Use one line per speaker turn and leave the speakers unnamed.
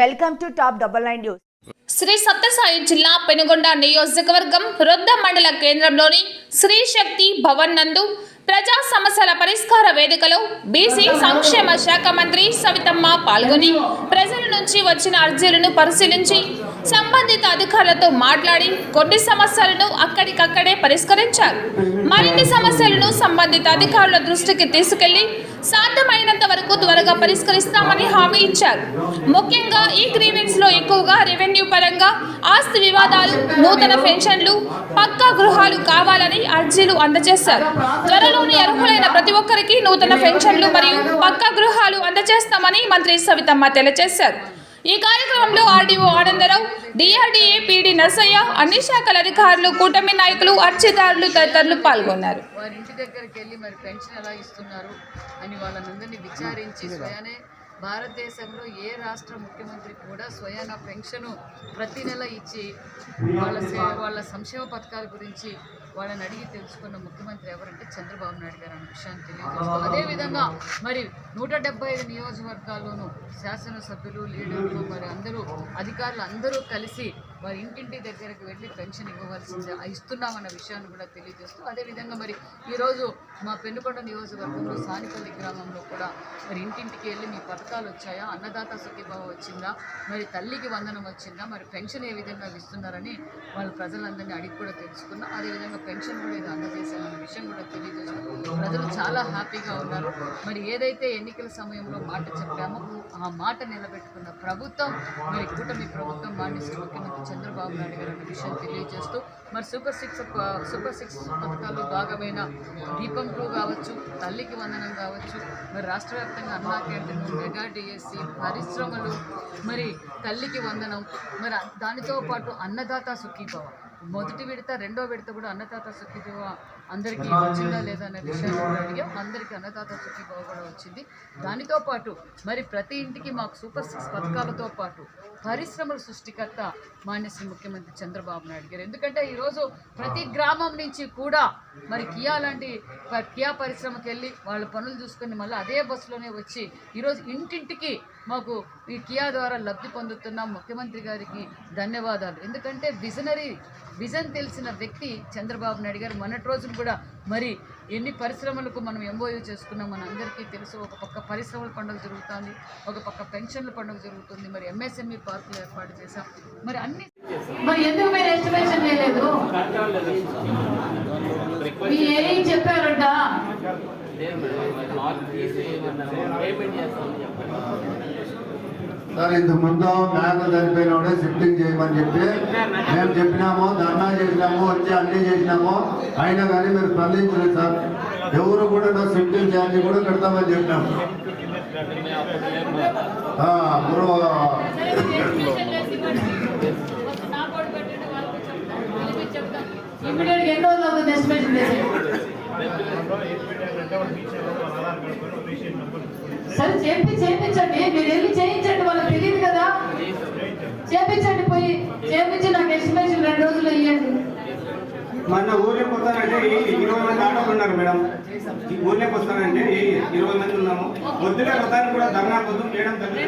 Welcome to top double nine news.
Sri Sathya Sai జిల్లా పెనుగొండ నియోజకవర్గం రొద్ద మండల కేంద్రంలోని శ్రీ శక్తి భవన్ నందు ప్రజా సమస్యల పరిష్కార వేదికలో బీసీ సంక్షేమ శాఖ మంత్రి సవితమ్మ పాల్గొని ప్రజల నుంచి వచ్చిన అర్జీలను పరిశీలించి సంబంధిత అధికారులతో మాట్లాడి కొన్ని సమస్యలను అక్కడికక్కడే పరిష్కరించారు. మరిన్ని సమస్యలను సంబంధిత అధికారుల దృష్టికి తీసుకెళ్ళి సాధ్యమైనంత వరకు త్వరగా పరిష్కరిస్తామని హామీ ఇచ్చారు. ముఖ్యంగా ఈ గ్రీవెన్స్లో ఎక్కువగా రెవెన్యూ పరంగా ఆస్తి వివాదాలు నూతన పెన్షన్లు పక్కా గృహాలు కావాలని అర్జీలు అందజేశారు. త్వరలోని అర్హులైన ప్రతి ఒక్కరికి నూతన పెన్షన్లు మరియు పక్కా గృహాలు అందజేస్తామని మంత్రి సవితమ్మ తెలియజేశారు. ఈ కార్యక్రమంలో RDO Ananda Rao DRDA PD Narsaiah అన్ని శాఖల అధికారులు కూటమి నాయకులు అర్చిదారులు తదితరులు పాల్గొన్నారు.
వారి ఇంటి దగ్గరికి వెళ్ళి మరి పెన్షన్ ఎలా ఇస్తున్నారు అని వాళ్ళందరినీ విచారించి స్వయానే భారతదేశంలో ఏ రాష్ట్ర ముఖ్యమంత్రి కూడా స్వయాన పెన్షన్ ప్రతి నెల ఇచ్చి వాళ్ళ సే- వాళ్ళ సంక్షేమ పథకాల గురించి వాళ్ళని అడిగి తెలుసుకున్న ముఖ్యమంత్రి ఎవరంటే చంద్రబాబు నాయుడు గారు అనే విషయాన్ని తెలియజేస్తూ అదేవిధంగా మరి నూట డెబ్బై ఐదు నియోజకవర్గాల్లోనూ శాసనసభ్యులు లీడర్లు మరి అందరూ అధికారులు అందరూ కలిసి వారి ఇంటింటి దగ్గరకు వెళ్ళి పెన్షన్ ఇవ్వవలసింది ఇస్తున్నామన్న విషయాన్ని కూడా తెలియజేస్తూ అదేవిధంగా మరి ఈరోజు మా పెన్నుకొండ నియోజకవర్గంలో సానిపల్లి గ్రామంలో కూడా మరి ఇంటింటికి వెళ్ళి మీ పథకాలు వచ్చాయా? అన్నదాత సుఖీభావ వచ్చిందా? మరి తల్లికి వందనం వచ్చిందా? మరి పెన్షన్ ఏ విధంగా ఇస్తున్నారని వాళ్ళు ప్రజలందరినీ అడిగి కూడా తెలుసుకున్నాం. అదేవిధంగా పెన్షన్ కూడా ఇది అందజేశామన్న విషయం ప్రజలు చాలా హ్యాపీగా ఉన్నారు. మరి ఏదైతే ఎన్నికల సమయంలో మాట చెప్పామో ఆ మాట నిలబెట్టుకున్న ప్రభుత్వం మరి కూటమి ప్రభుత్వం మాన్య ముఖ్యమంత్రి చంద్రబాబు నాయుడు గారు అనే విషయం తెలియజేస్తూ మరి సూపర్ సిక్స్ సూపర్ సిక్స్ పథకాల్లో భాగమైన దీపం టూ కావచ్చు తల్లికి వందనం కావచ్చు మరి రాష్ట్ర వ్యాప్తంగా అన్నా క్యాంటీన్ మెగా డిఎస్సి పరిశ్రమలు మరి తల్లికి వందనం మరి దానితో పాటు అన్నదాత సుఖీభవ. మొదటి విడత రెండో విడత కూడా అన్నదాత సుఖీభవ అందరికీ వచ్చిందా లేదా అనే విషయాన్ని అడిగాం. అందరికీ అన్నదాత సుఖీభవ కూడా వచ్చింది. దానితో పాటు మరి ప్రతి ఇంటికి మాకు సూపర్ సిక్స్ పథకాలతో పాటు పరిశ్రమల సృష్టికర్త మాన్యశ్రీ ముఖ్యమంత్రి చంద్రబాబు నాయుడు గారు. ఎందుకంటే ఈరోజు ప్రతి గ్రామం నుంచి కూడా మరి కియా లాంటి కియా పరిశ్రమకి వెళ్ళి వాళ్ళ పనులు చూసుకొని మళ్ళీ అదే బస్సులోనే వచ్చి ఈరోజు ఇంటింటికి మాకు ఈ కియా ద్వారా లబ్ధి పొందుతున్నాం. ముఖ్యమంత్రి గారికి ధన్యవాదాలు. ఎందుకంటే విజనరీ విజన్ తెలిసిన వ్యక్తి చంద్రబాబు నాయుడు గారు. మొన్నటి రోజున కూడా మరి ఎన్ని పరిశ్రమలకు మనం ఎంఓయూ చేసుకున్నాం మన అందరికీ తెలుసు. ఒక పక్క పరిశ్రమల పండుగ జరుగుతుంది ఒక పక్క పెన్షన్ల పండుగ జరుగుతుంది మరి ఎంఎస్ఎంఈ పార్కులు ఏర్పాటు చేశాం. మరి అన్ని మరి ఎందుకు మీరు ఎస్టిమేషన్ చేయలేదు? మీ
సార్ ఇంత ముందు మేక చనిపోయినప్పుడే షిఫ్టింగ్ చేయమని చెప్పి మేము చెప్పినాము ధర్నా చేసినాము వచ్చి అన్ని చేసినాము. అయినా కానీ మీరు స్పందించలేదు సార్. ఎవరు కూడా నా షిఫ్టింగ్ చేయాలని కూడా కడతామని చెప్పినాము ఆ,
ఎన్ని రోజులు అవుతుంది ఎస్టిమేషన్ సరే చెప్పి చేయించండి మీరు వెళ్ళి చేయించండి వాళ్ళకి తెలియదు కదా. చేయించండి పోయి. చేయించి నాకు ఎస్టిమేషన్ రెండు రోజులు ఇవ్వండి
మొన్న ఊర్లోకి వస్తానంటే ఈ ఇరవై మంది ఆటోలు ఉన్నారు మేడం. ఈ ఊర్లోకి వస్తానంటే ఇరవై మంది ఉన్నాము. వద్దులే వస్తాను కూడా ధర్నా చేయడం
రెండు